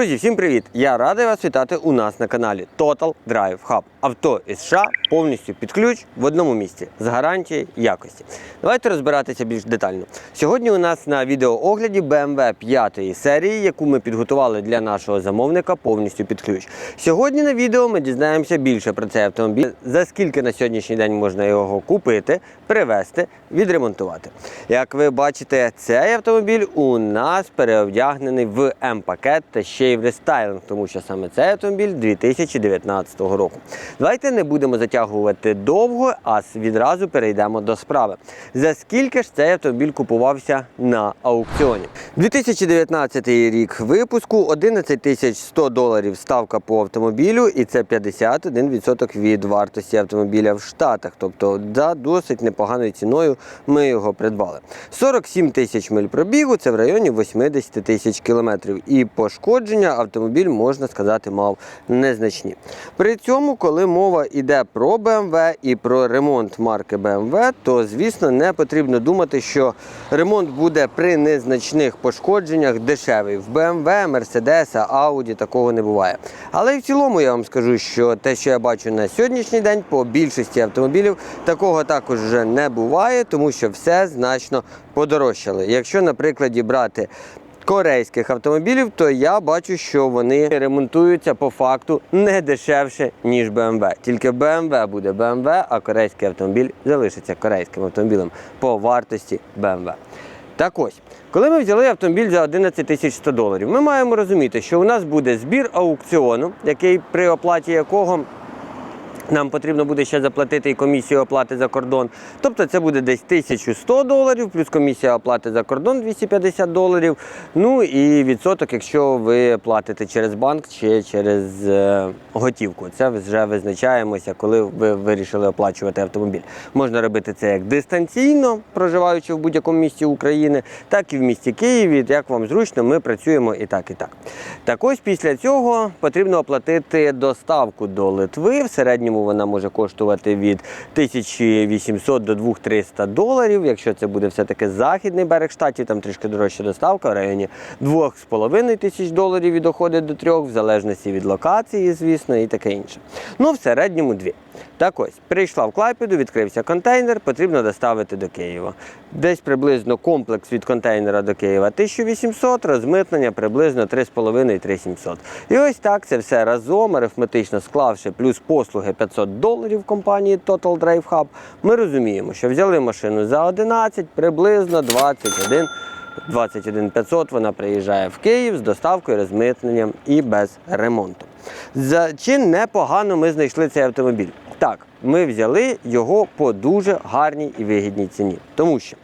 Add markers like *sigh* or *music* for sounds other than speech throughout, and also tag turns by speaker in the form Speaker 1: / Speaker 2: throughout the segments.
Speaker 1: Друзі, всім привіт! Я радий вас вітати у нас на каналі Total Drive Hub. Авто із США повністю під ключ в одному місці з гарантією якості. Давайте розбиратися більш детально. Сьогодні у нас на відеоогляді BMW 5 серії, яку ми підготували для нашого замовника повністю під ключ. Сьогодні на відео ми дізнаємося більше про цей автомобіль, за скільки на сьогоднішній день можна його купити, привезти, відремонтувати. Як ви бачите, цей автомобіль у нас переодягнений в М-пакет та ще й в рестайлинг, тому що саме цей автомобіль 2019 року. Давайте не будемо затягувати довго, а відразу перейдемо до справи. За скільки ж цей автомобіль купувався на аукціоні? 2019 рік випуску 11 тисяч 100 доларів ставка по автомобілю, і це 51% від вартості автомобіля в Штатах. Тобто за досить непоганою ціною ми його придбали. 47 тисяч миль пробігу, це в районі 80 тисяч кілометрів. І пошкодження автомобіль, можна сказати, мав незначні. При цьому, коли мова йде про BMW і про ремонт марки BMW, то звісно не потрібно думати, що ремонт буде при незначних пошкодженнях дешевий. В BMW, Mercedes, Audi такого не буває. Але і в цілому я вам скажу, що те, що я бачу на сьогоднішній день, по більшості автомобілів, такого також вже не буває, тому що все значно подорожчало. Якщо на прикладі брати корейських автомобілів, то я бачу, що вони ремонтуються по факту не дешевше, ніж BMW. Тільки BMW буде BMW, а корейський автомобіль залишиться корейським автомобілем по вартості BMW. Так ось, коли ми взяли автомобіль за 11 тисяч 100 доларів, ми маємо розуміти, що у нас буде збір аукціону, який при оплаті якого нам потрібно буде ще заплатити і комісію оплати за кордон. Тобто це буде десь 1100 доларів, плюс комісія оплати за кордон 250 доларів. Ну і відсоток, якщо ви платите через банк чи через е, готівку. Це вже визначаємося, коли ви вирішили оплачувати автомобіль. Можна робити це як дистанційно, проживаючи в будь-якому місті України, так і в місті Києві. Як вам зручно, ми працюємо і так, і так. Так ось після цього потрібно оплатити доставку до Литви. В середньому вона може коштувати від 1800 до 2300 доларів. Якщо це буде все-таки західний берег штатів, там трішки дорожча доставка в районі 2,5 тисяч доларів і доходить до 3, в залежності від локації, звісно, і таке інше. Ну, в середньому дві. Так ось, прийшла в Клайпеду, відкрився контейнер, потрібно доставити до Києва. Десь приблизно комплекс від контейнера до Києва 1800, розмитнення приблизно 3,5-3700. І ось так це все разом, арифметично склавши, плюс послуги 500 доларів компанії Total Drive Hub, ми розуміємо, що взяли машину за 11, приблизно 21 21 500 вона приїжджає в Київ з доставкою, розмитненням і без ремонту. За чи непогано ми знайшли цей автомобіль? Так, ми взяли його по дуже гарній і вигідній ціні. Тому що,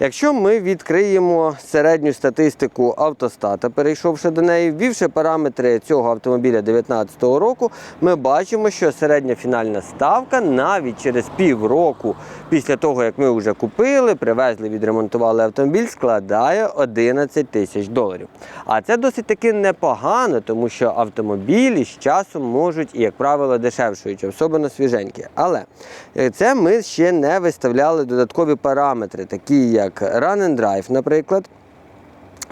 Speaker 1: якщо ми відкриємо середню статистику автостата, перейшовши до неї, ввівши параметри цього автомобіля 2019 року, ми бачимо, що середня фінальна ставка навіть через півроку після того, як ми вже купили, привезли, відремонтували автомобіль, складає 11 тисяч доларів. А це досить таки непогано, тому що автомобілі з часом можуть і, як правило, дешевшують, особливо свіженькі. Але е, це ми ще не виставляли додаткові параметри, такі як Run and Drive, наприклад.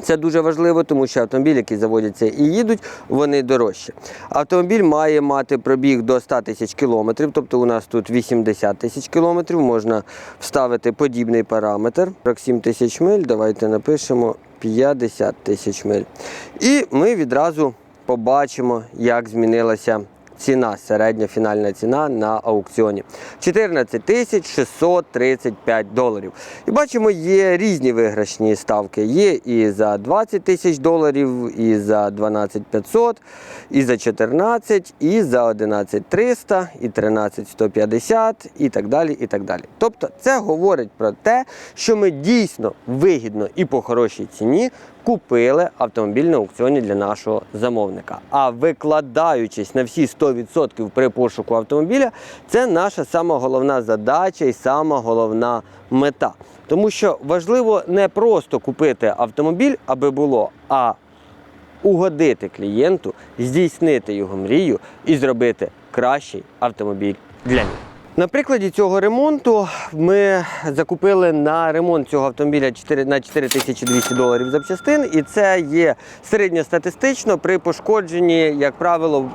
Speaker 1: Це дуже важливо, тому що автомобілі, які заводяться і їдуть, вони дорожчі. Автомобіль має мати пробіг до 100 тисяч кілометрів, тобто у нас тут 80 тисяч кілометрів, можна вставити подібний параметр. 47 тисяч миль, давайте напишемо 50 тисяч миль. І ми відразу побачимо, як змінилася ціна, середня фінальна ціна на аукціоні. 14 тисяч 635 доларів. І бачимо, є різні виграшні ставки. Є і за 20 тисяч доларів, і за 12 500, і за 14, і за 11 300, і 13 150, і так далі. і так далі. Тобто це говорить про те, що ми дійсно вигідно і по хорошій ціні купили автомобіль на аукціоні для нашого замовника. А викладаючись на всі 100% при пошуку автомобіля, це наша сама головна задача і сама головна мета. Тому що важливо не просто купити автомобіль, аби було, а угодити клієнту, здійснити його мрію і зробити кращий автомобіль для нього. На прикладі цього ремонту ми закупили на ремонт цього автомобіля 4, на 4200 доларів запчастин, і це є середньостатистично при пошкодженні, як правило,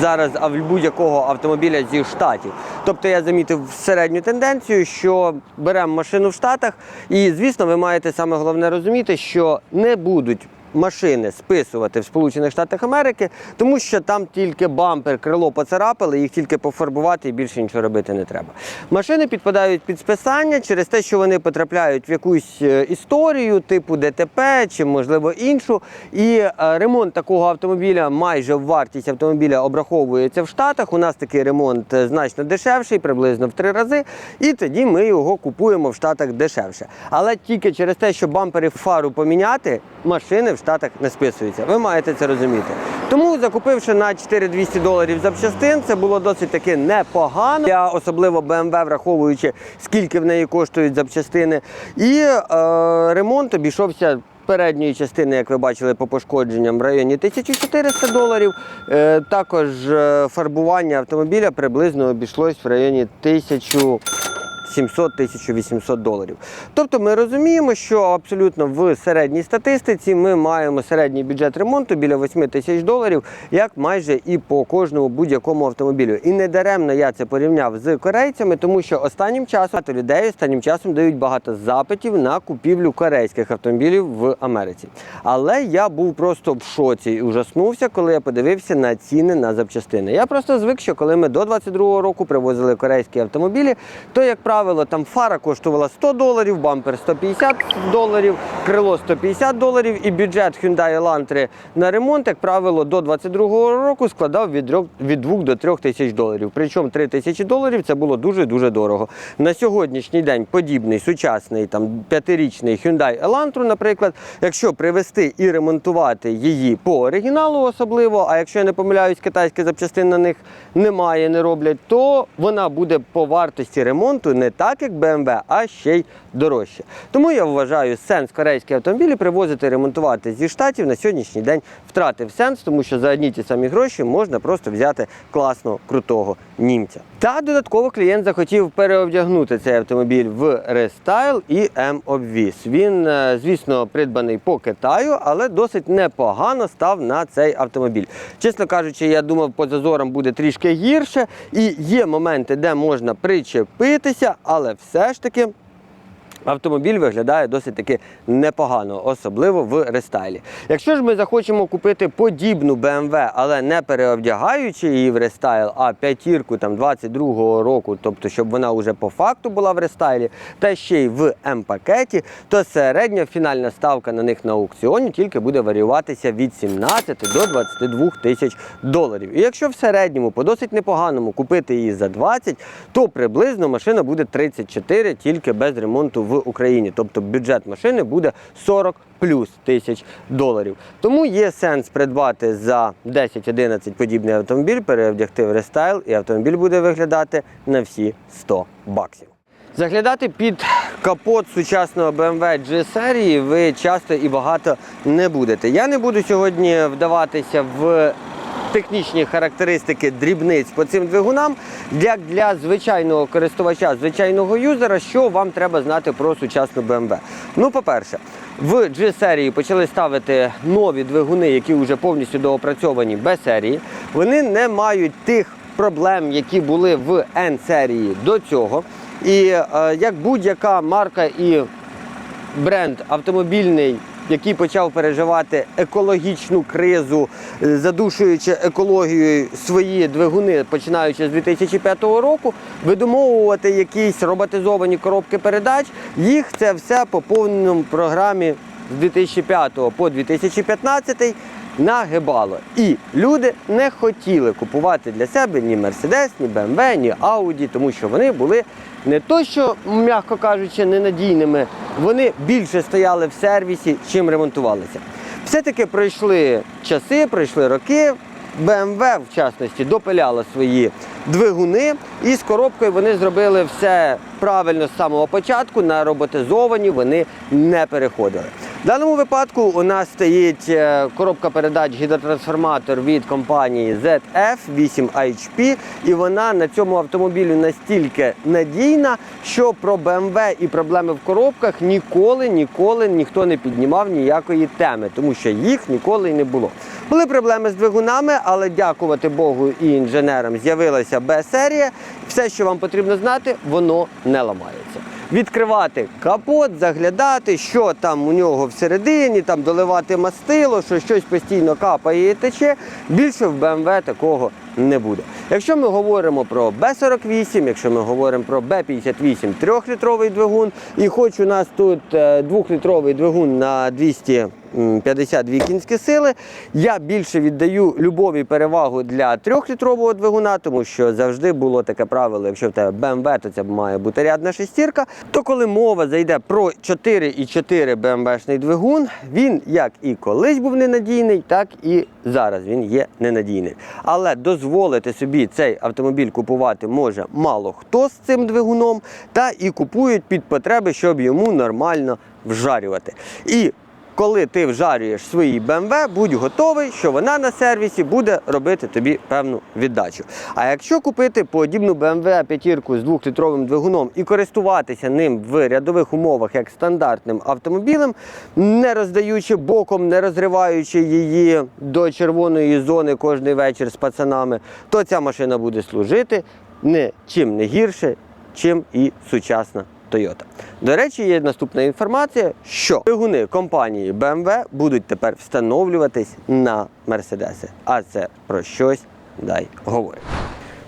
Speaker 1: зараз будь-якого автомобіля зі штатів. Тобто я замітив середню тенденцію, що беремо машину в Штатах, і звісно, ви маєте саме головне розуміти, що не будуть. Машини списувати в Сполучених Штатах Америки, тому що там тільки бампер, крило поцарапали, їх тільки пофарбувати і більше нічого робити не треба. Машини підпадають під списання через те, що вони потрапляють в якусь е, історію, типу ДТП чи можливо іншу. І е, ремонт такого автомобіля майже вартість автомобіля обраховується в Штатах. У нас такий ремонт е, значно дешевший, приблизно в три рази. І тоді ми його купуємо в Штатах дешевше. Але тільки через те, що бампери фару поміняти, машини в Штатах не списуються. Ви маєте це розуміти. Тому закупивши на 4200 доларів запчастин, це було досить таки непогано. Я особливо BMW, враховуючи, скільки в неї коштують запчастини. І е, ремонт обійшовся. Передньої частини, як ви бачили, по пошкодженням в районі 1400 доларів. Е, також е, фарбування автомобіля приблизно обійшлось в районі 1000 700-1800 доларів. Тобто ми розуміємо, що абсолютно в середній статистиці ми маємо середній бюджет ремонту біля 8 тисяч доларів, як майже і по кожному будь-якому автомобілю. І не даремно я це порівняв з корейцями, тому що останнім часом людей останнім часом дають багато запитів на купівлю корейських автомобілів в Америці. Але я був просто в шоці і ужаснувся, коли я подивився на ціни на запчастини. Я просто звик, що коли ми до 22-го року привозили корейські автомобілі, то, як правило, там фара коштувала 100 доларів, бампер 150 доларів, крило 150 доларів, і бюджет Hyundai Elantra на ремонт, як правило, до 22-го року складав від, 2 до 3 тисяч доларів. Причому 3 тисячі доларів це було дуже-дуже дорого. На сьогоднішній день подібний сучасний там п'ятирічний Hyundai Elantra, наприклад, якщо привезти і ремонтувати її по оригіналу особливо, а якщо я не помиляюсь, китайських запчастин на них немає, не роблять, то вона буде по вартості ремонту не так, як BMW, а ще й дорожче. Тому я вважаю сенс корейські автомобілі привозити ремонтувати зі штатів на сьогоднішній день втратив сенс, тому що за одні ті самі гроші можна просто взяти класного крутого німця. Та додатково клієнт захотів переодягнути цей автомобіль в рестайл і М-обвіз. Він, е, звісно, придбаний по Китаю, але досить непогано став на цей автомобіль. Чесно кажучи, я думав, по зазорам буде трішки гірше, і є моменти, де можна причепитися, але все ж таки. Автомобіль виглядає досить таки непогано, особливо в рестайлі. Якщо ж ми захочемо купити подібну BMW, але не переодягаючи її в рестайл, а п'ятірку там 22-го року, тобто щоб вона вже по факту була в рестайлі, та ще й в М-пакеті, то середня фінальна ставка на них на аукціоні тільки буде варіюватися від 17 до 22 тисяч доларів. І якщо в середньому по досить непоганому купити її за 20, то приблизно машина буде 34 тільки без ремонту в Україні. Тобто бюджет машини буде 40 плюс тисяч доларів. Тому є сенс придбати за 10-11 подібний автомобіль, перевдягти в рестайл, і автомобіль буде виглядати на всі 100 баксів. Заглядати під капот сучасного BMW G серії ви часто і багато не будете. Я не буду сьогодні вдаватися в технічні характеристики дрібниць по цим двигунам, як для звичайного користувача, звичайного юзера, що вам треба знати про сучасну BMW. Ну, по-перше, в G-серії почали ставити нові двигуни, які вже повністю доопрацьовані без серії. Вони не мають тих проблем, які були в N-серії до цього. І е, як будь-яка марка і бренд автомобільний, який почав переживати екологічну кризу, е, задушуючи екологією свої двигуни, починаючи з 2005 року, видумовувати якісь роботизовані коробки передач, їх це все по повному програмі з 2005 по 2015 нагибало. І люди не хотіли купувати для себе ні Mercedes, ні BMW, ні Audi, тому що вони були не то, що, м'яко кажучи, ненадійними, вони більше стояли в сервісі, чим ремонтувалися. Все-таки пройшли часи, пройшли роки. BMW, в частності, допиляла свої двигуни, і з коробкою вони зробили все правильно з самого початку. На роботизовані вони не переходили. В даному випадку у нас стоїть е, коробка передач гідротрансформатор від компанії ZF 8HP, і вона на цьому автомобілі настільки надійна, що про BMW і проблеми в коробках ніколи, ніколи ніхто не піднімав ніякої теми, тому що їх ніколи й не було. Були проблеми з двигунами, але дякувати Богу і інженерам з'явилася Б-серія. Все, що вам потрібно знати, воно не ламається. Відкривати капот, заглядати, що там у нього всередині, там доливати мастило, що щось постійно капає і тече. Більше в BMW такого не буде. Якщо ми говоримо про Б48, якщо ми говоримо про Б58 трьохлітровий двигун, і хоч у нас тут е, двохлітровий двигун на 252 кінські сили, я більше віддаю любові перевагу для трьохлітрового двигуна, тому що завжди було таке правило, якщо в тебе BMW, то це має бути рядна шестірка. То коли мова зайде про 4,4 BMW-шний двигун, він як і колись був ненадійний, так і зараз він є ненадійний. Але дозволити собі цей автомобіль купувати може мало хто з цим двигуном, та і купують під потреби, щоб йому нормально вжарювати. І коли ти вжарюєш свої BMW, будь готовий, що вона на сервісі буде робити тобі певну віддачу. А якщо купити подібну BMW 5 з 2-літровим двигуном і користуватися ним в рядових умовах як стандартним автомобілем, не роздаючи боком, не розриваючи її до червоної зони кожний вечір з пацанами, то ця машина буде служити не чим не гірше, чим і сучасна Toyota. До речі, є наступна інформація, що двигуни компанії BMW будуть тепер встановлюватись на Мерседеси. А це про щось дай говорить.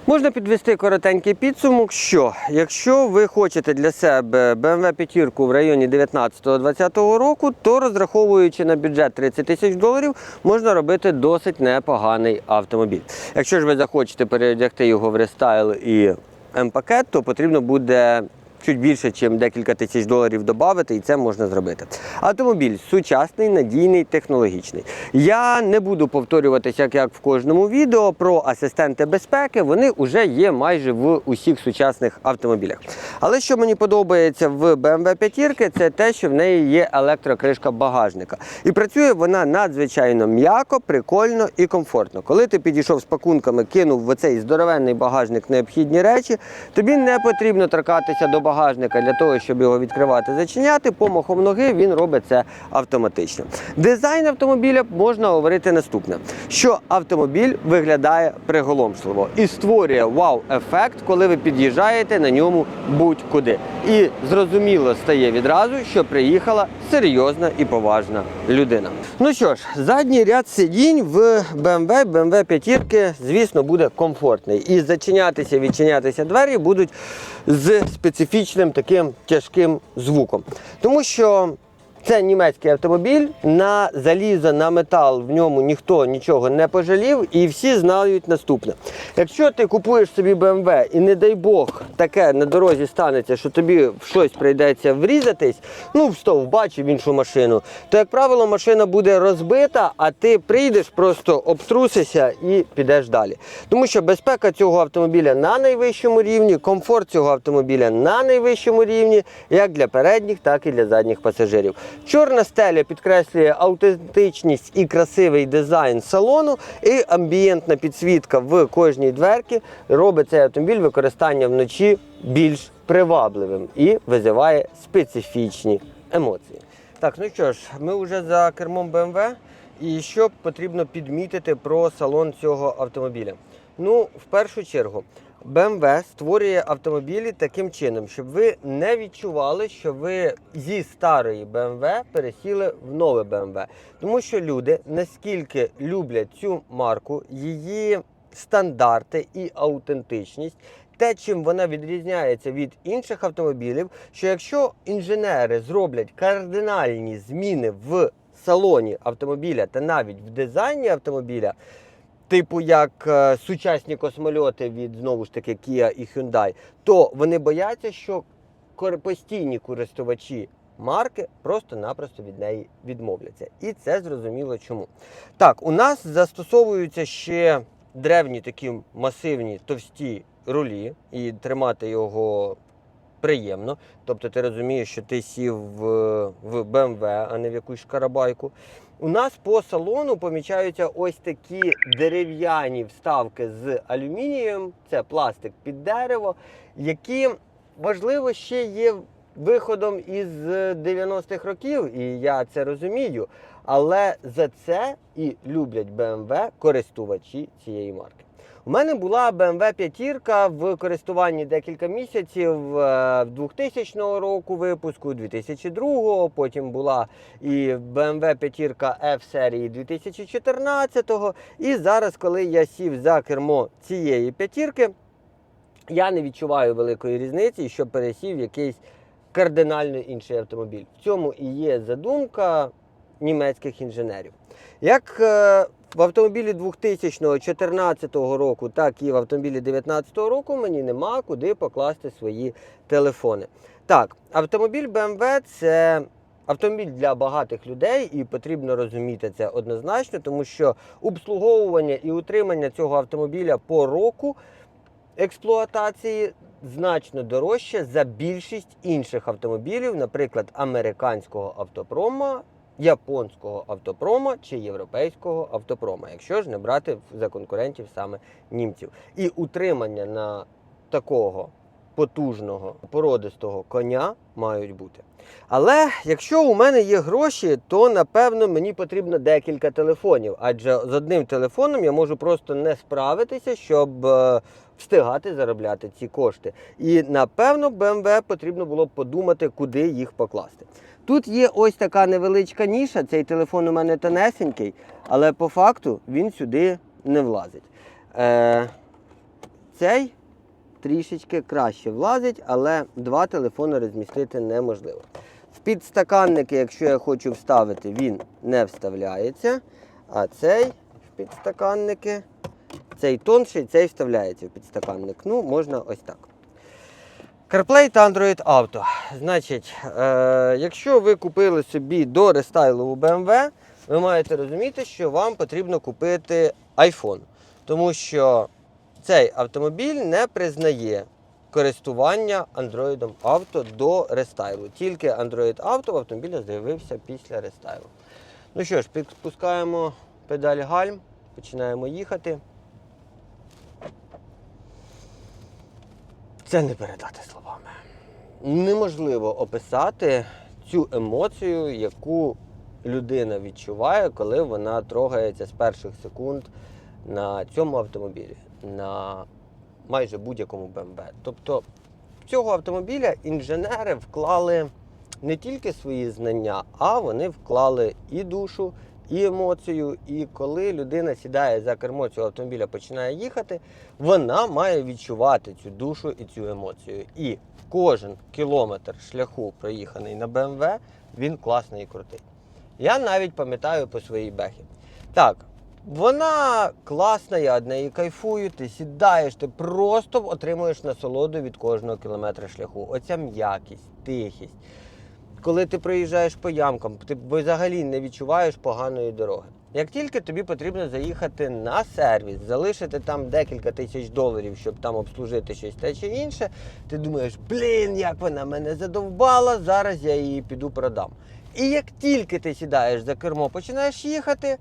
Speaker 1: Можна підвести коротенький підсумок, що якщо ви хочете для себе BMW 5 в районі 19-20 року, то розраховуючи на бюджет 30 тисяч доларів, можна робити досить непоганий автомобіль. Якщо ж ви захочете переодягти його в рестайл і М-пакет, то потрібно буде чуть більше, ніж декілька тисяч доларів додати, і це можна зробити. Автомобіль сучасний, надійний, технологічний. Я не буду повторюватися, як, в кожному відео, про асистенти безпеки. Вони вже є майже в усіх сучасних автомобілях. Але що мені подобається в BMW 5, це те, що в неї є електрокришка багажника. І працює вона надзвичайно м'яко, прикольно і комфортно. Коли ти підійшов з пакунками, кинув в оцей здоровенний багажник необхідні речі, тобі не потрібно торкатися до багажника для того, щоб його відкривати, зачиняти. Помахом ноги він робить це автоматично. Дизайн автомобіля можна говорити наступне: що автомобіль виглядає приголомшливо і створює вау-ефект, коли ви під'їжджаєте на ньому будь-куди. І зрозуміло стає відразу, що приїхала серйозна і поважна людина. Ну що ж, задній ряд сидінь в BMW, BMW 5, звісно, буде комфортний. І зачинятися, відчинятися двері будуть з специфічним таким тяжким звуком. Тому що це німецький автомобіль, на залізо, на метал в ньому ніхто нічого не пожалів, і всі знають наступне. Якщо ти купуєш собі BMW і не дай Бог таке на дорозі станеться, що тобі в щось прийдеться врізатись, ну в стовбач чи в іншу машину, то, як правило, машина буде розбита, а ти прийдеш, просто обтрусишся і підеш далі. Тому що безпека цього автомобіля на найвищому рівні, комфорт цього автомобіля на найвищому рівні, як для передніх, так і для задніх пасажирів. Чорна стеля підкреслює аутентичність і красивий дизайн салону, і амбієнтна підсвітка в кожній дверці робить цей автомобіль використання вночі більш привабливим і визиває специфічні емоції. Так, ну що ж, ми вже за кермом BMW. І що потрібно підмітити про салон цього автомобіля? Ну, в першу чергу, BMW створює автомобілі таким чином, щоб ви не відчували, що ви зі старої BMW пересіли в нове BMW. Тому що люди наскільки люблять цю марку, її стандарти і аутентичність. Те, чим вона відрізняється від інших автомобілів, що якщо інженери зроблять кардинальні зміни в салоні автомобіля та навіть в дизайні автомобіля, типу як е, сучасні космольоти від знову ж таки Kia і Hyundai, то вони бояться, що постійні користувачі марки просто-напросто від неї відмовляться. І це зрозуміло чому. Так, у нас застосовуються ще древні такі масивні товсті рулі, і тримати його приємно. Тобто ти розумієш, що ти сів в, в BMW, а не в якусь шкарабайку. У нас по салону помічаються ось такі дерев'яні вставки з алюмінієм, це пластик під дерево, які, важливо ще є виходом із 90-х років, і я це розумію. Але за це і люблять BMW користувачі цієї марки. У мене була BMW 5 в користуванні декілька місяців е, 2000 року випуску, 2002, потім була і BMW 5 F серії 2014. І зараз, коли я сів за кермо цієї п'ятірки, я не відчуваю великої різниці, що пересів якийсь кардинально інший автомобіль. В цьому і є задумка німецьких інженерів. Як е, в автомобілі 2014 року, так і в автомобілі 2019 року мені нема куди покласти свої телефони. Так, автомобіль BMW це автомобіль для багатих людей, і потрібно розуміти це однозначно, тому що обслуговування і утримання цього автомобіля по року експлуатації значно дорожче за більшість інших автомобілів, наприклад, американського автопрома, японського автопрома чи європейського автопрома, якщо ж не брати за конкурентів саме німців. І утримання на такого потужного породистого коня мають бути. Але якщо у мене є гроші, то напевно мені потрібно декілька телефонів, адже з одним телефоном я можу просто не справитися, щоб е, встигати заробляти ці кошти. І напевно BMW потрібно було подумати, куди їх покласти. Тут є ось така невеличка ніша. Цей телефон у мене тонесенький, але по факту він сюди не влазить. Е, цей трішечки краще влазить, але два телефони розмістити неможливо. В підстаканники, якщо я хочу вставити, він не вставляється. А цей в підстаканники, цей тонший, цей вставляється в підстаканник. Ну, можна ось так. CarPlay та Android Auto. Значить, е, якщо ви купили собі до рестайлову BMW, ви маєте розуміти, що вам потрібно купити iPhone. Тому що цей автомобіль не признає користування Android Auto до рестайлу. Тільки Android Auto в автомобілі з'явився після рестайлу. Ну що ж, підпускаємо педаль гальм, починаємо їхати. Це не передати словами. Неможливо описати цю емоцію, яку людина відчуває, коли вона трогається з перших секунд на цьому автомобілі, на майже будь-якому BMW. Тобто в цього автомобіля інженери вклали не тільки свої знання, а вони вклали і душу, і емоцію. І коли людина сідає за кермо цього автомобіля, починає їхати, вона має відчувати цю душу і цю емоцію. І кожен кілометр шляху, проїханий на BMW, він класний і крутий. Я навіть пам'ятаю по своїй бехі. Так, вона класна, я від неї кайфую, ти сідаєш, ти просто отримуєш насолоду від кожного кілометра шляху. Оця м'якість, тихість. Коли ти проїжджаєш по ямкам, ти взагалі не відчуваєш поганої дороги. Як тільки тобі потрібно заїхати на сервіс, залишити там декілька тисяч доларів, щоб там обслужити щось те чи інше, ти думаєш, блін, як вона мене задовбала, зараз я її піду продам. І як тільки ти сідаєш за кермо, починаєш їхати,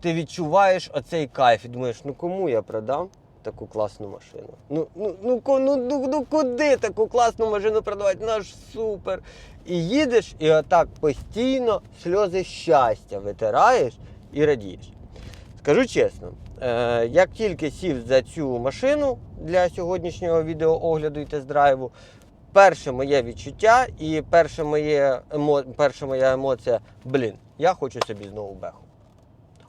Speaker 1: ти відчуваєш оцей кайф і думаєш, ну кому я продам таку класну машину? Ну, ну, ну, ну, ну, ну куди таку класну машину продавати? Ну ж супер. І їдеш, і отак постійно сльози щастя витираєш і радієш. Скажу чесно, е, як тільки сів за цю машину для сьогоднішнього відеоогляду і тест-драйву, перше моє відчуття і перше моє емо... перша моя емоція, блін, я хочу собі знову беху.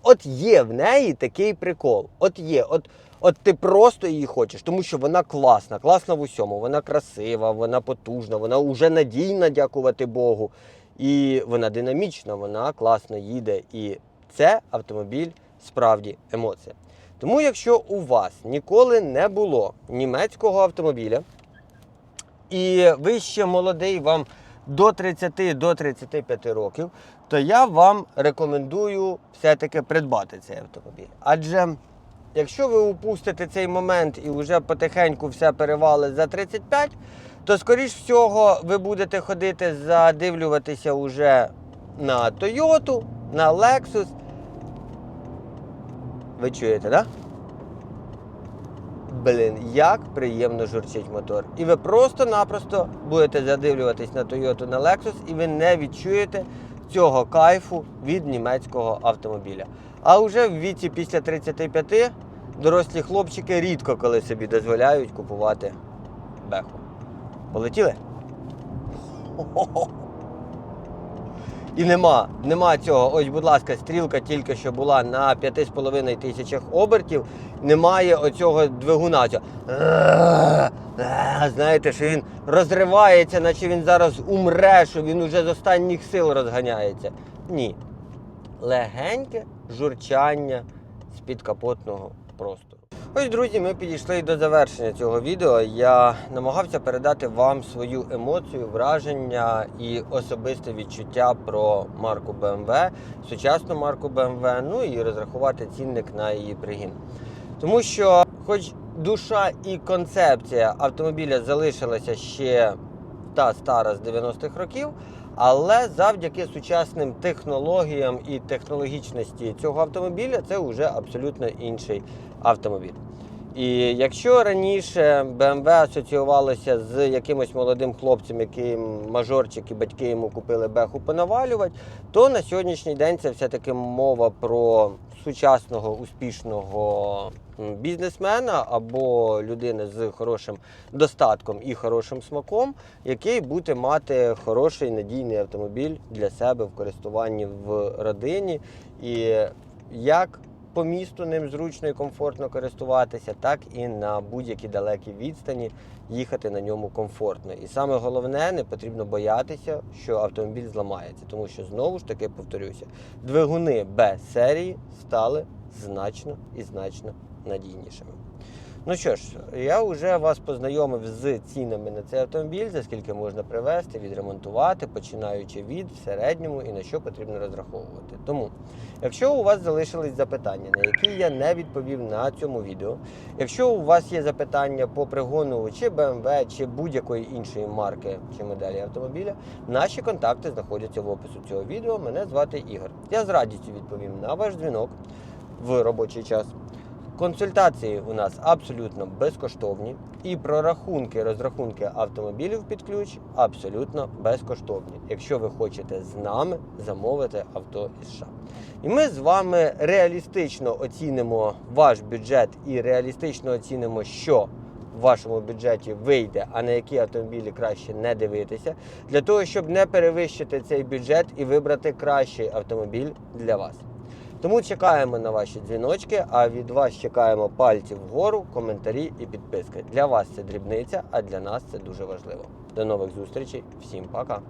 Speaker 1: От є в неї такий прикол. От є. От, от ти просто її хочеш, тому що вона класна, класна в усьому. Вона красива, вона потужна, вона вже надійна, дякувати Богу. І вона динамічна, вона класно їде. І це автомобіль справді емоція. Тому, якщо у вас ніколи не було німецького автомобіля, і ви ще молодий, вам до 30 до 35 років, то я вам рекомендую все-таки придбати цей автомобіль. Адже якщо ви упустите цей момент і вже потихеньку все перевали за 35, то скоріш всього ви будете ходити задивлюватися уже на Toyota, на Lexus. Ви чуєте? Да? Блін, як приємно журчить мотор. І ви просто-напросто будете задивлюватись на Toyota, на Lexus, і ви не відчуєте цього кайфу від німецького автомобіля. А вже в віці після 35 дорослі хлопчики рідко коли собі дозволяють купувати беху. Полетіли? *laughs* І нема, нема цього. Ось, будь ласка, стрілка тільки що була на 5,5 тисячах обертів. Немає оцього двигуна. Цього. *laughs* Знаєте, що він розривається, наче він зараз умре, що він уже з останніх сил розганяється. Ні. Легеньке журчання з підкапотного простору. Ось, друзі, ми підійшли до завершення цього відео. Я намагався передати вам свою емоцію, враження і особисте відчуття про марку BMW, сучасну марку BMW, ну і розрахувати цінник на її пригін. Тому що, хоч душа і концепція автомобіля залишилася ще та стара з 90-х років, але завдяки сучасним технологіям і технологічності цього автомобіля це вже абсолютно інший автомобіль. І якщо раніше BMW асоціювалося з якимось молодим хлопцем, яким мажорчик і батьки йому купили беху понавалювати, то на сьогоднішній день це все-таки мова про сучасного успішного бізнесмена або людини з хорошим достатком і хорошим смаком, який буде мати хороший надійний автомобіль для себе в користуванні в родині. І як по місту ним зручно і комфортно користуватися, так і на будь-які далекі відстані їхати на ньому комфортно. І саме головне, не потрібно боятися, що автомобіль зламається, тому що знову ж таки повторюся, двигуни Б серії стали значно і значно надійнішими. Ну що ж, я вже вас познайомив з цінами на цей автомобіль, за скільки можна привезти, відремонтувати, починаючи від в середньому і на що потрібно розраховувати. Тому, якщо у вас залишились запитання, на які я не відповів на цьому відео, якщо у вас є запитання по пригону чи BMW, чи будь-якої іншої марки чи моделі автомобіля, наші контакти знаходяться в опису цього відео. Мене звати Ігор. Я з радістю відповім на ваш дзвінок в робочий час. Консультації у нас абсолютно безкоштовні, і прорахунки, розрахунки автомобілів під ключ абсолютно безкоштовні, якщо ви хочете з нами замовити авто із США. І ми з вами реалістично оцінимо ваш бюджет і реалістично оцінимо, що в вашому бюджеті вийде, а на які автомобілі краще не дивитися, для того, щоб не перевищити цей бюджет і вибрати кращий автомобіль для вас. Тому чекаємо на ваші дзвіночки, а від вас чекаємо пальці вгору, коментарі і підписки. Для вас це дрібниця, а для нас це дуже важливо. До нових зустрічей, всім пока!